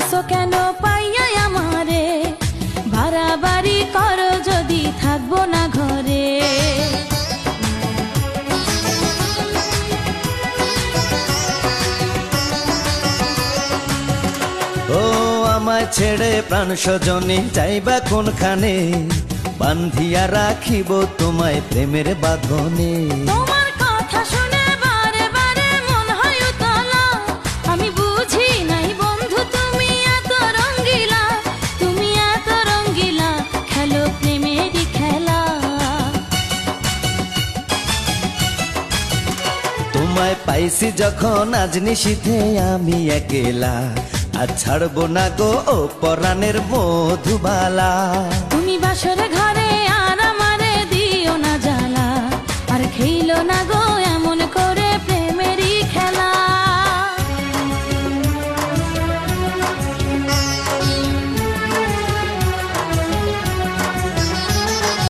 আইসো কেন পাইয়া আমারে? বাড়াবাড়ি করো যদি থাকব না ঘরে। ও আমায় ছেড়ে প্রাণ স্বজনে যাইবা কোনখানে? বান্ধিয়া রাখিব তোমায় প্রেমের বাঁধনে। তোমার তোমায় পাইছি যখন আজ নিশীথে আমি একেলা। আর ছাড়ব না গো, ও পরাণের মধুবালা। তুমি বাসর ঘরে আর আমারে দিও না জ্বালা। আর খেইল না গো